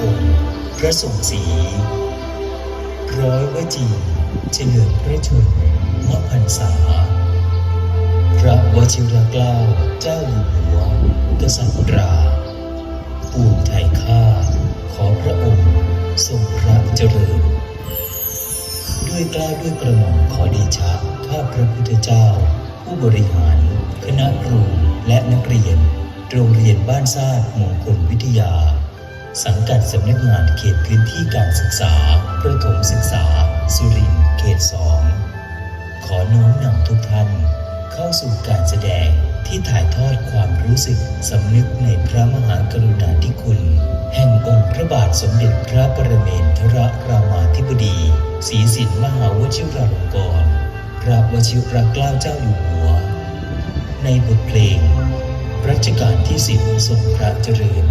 องค์พระสงฆ์สีร้อยวจีเฉลิมพระชนมพรรษา พระวชิรเกล้าเจ้าอยู่หัวกษัตราปูมไทยข้าขอพระองค์ทรงพระเจริญ ด้วยกล้าด้วยกระหม่อมขอเดชะข้าพระพุทธเจ้า ผู้บริหาร คณะครูและนักเรียน โรงเรียนบ้านซาดมงคลวิทยา สังกัดสำนักงานเขตพื้นที่การศึกษา ประถมศึกษา สุรินทร์เขตสองขอน้อมนำทุกท่าน เข้าสู่การแสดงที่ถ่ายทอดความรู้สึกสำนึกในพระมหากรุณาธิคุณ แห่งองค์พระบาทสมเด็จพระปรเมนทรรามาธิบดีศรีสินมหาวชิราลงกรณ์พระวชิรเกล้าเจ้าอยู่หัว ในบทเพลง รัชกาลที่สิบทรงพระเจริญ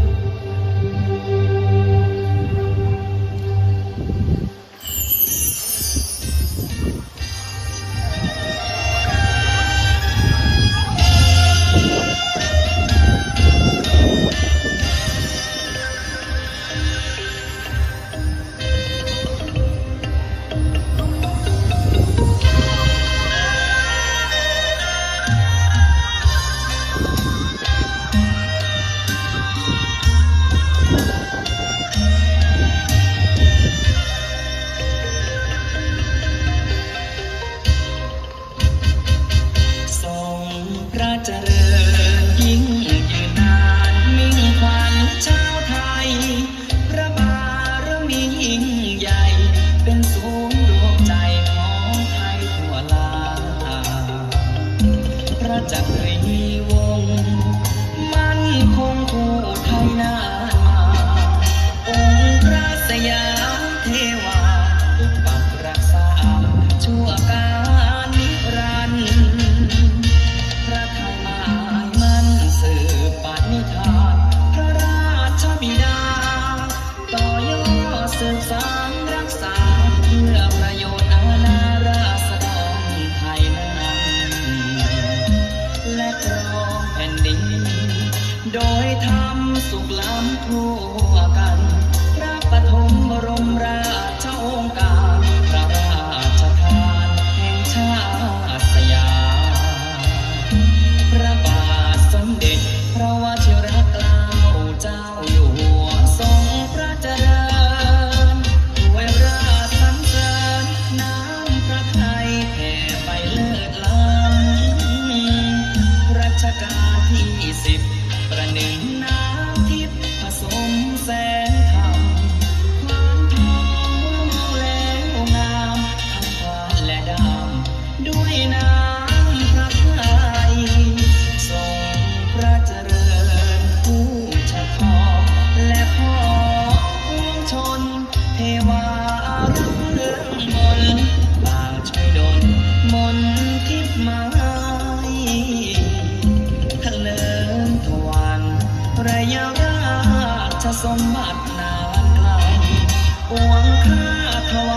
จะจักรีวง มั่นคงคู่ไทยนานมาองค์พระสยามเทวา รักเรื่องมนต์ต่างช่วยดนมนทิพย์ไม้ทะเลิงทวันระยะราชสมบัตินานไกลหวงข้าทวา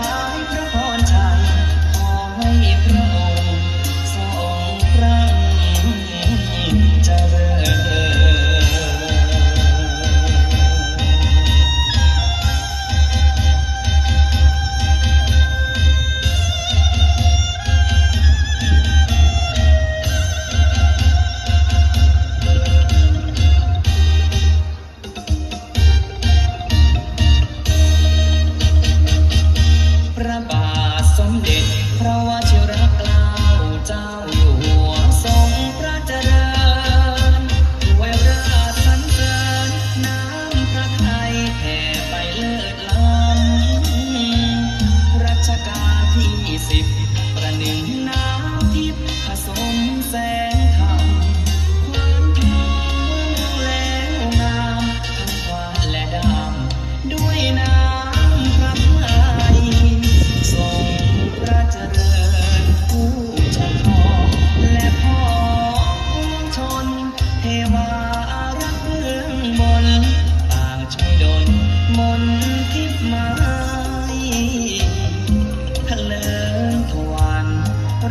สมเด็จพระวชิระ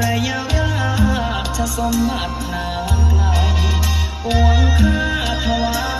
ระยะราะสมบัตินางไกลปวงค่าถวาย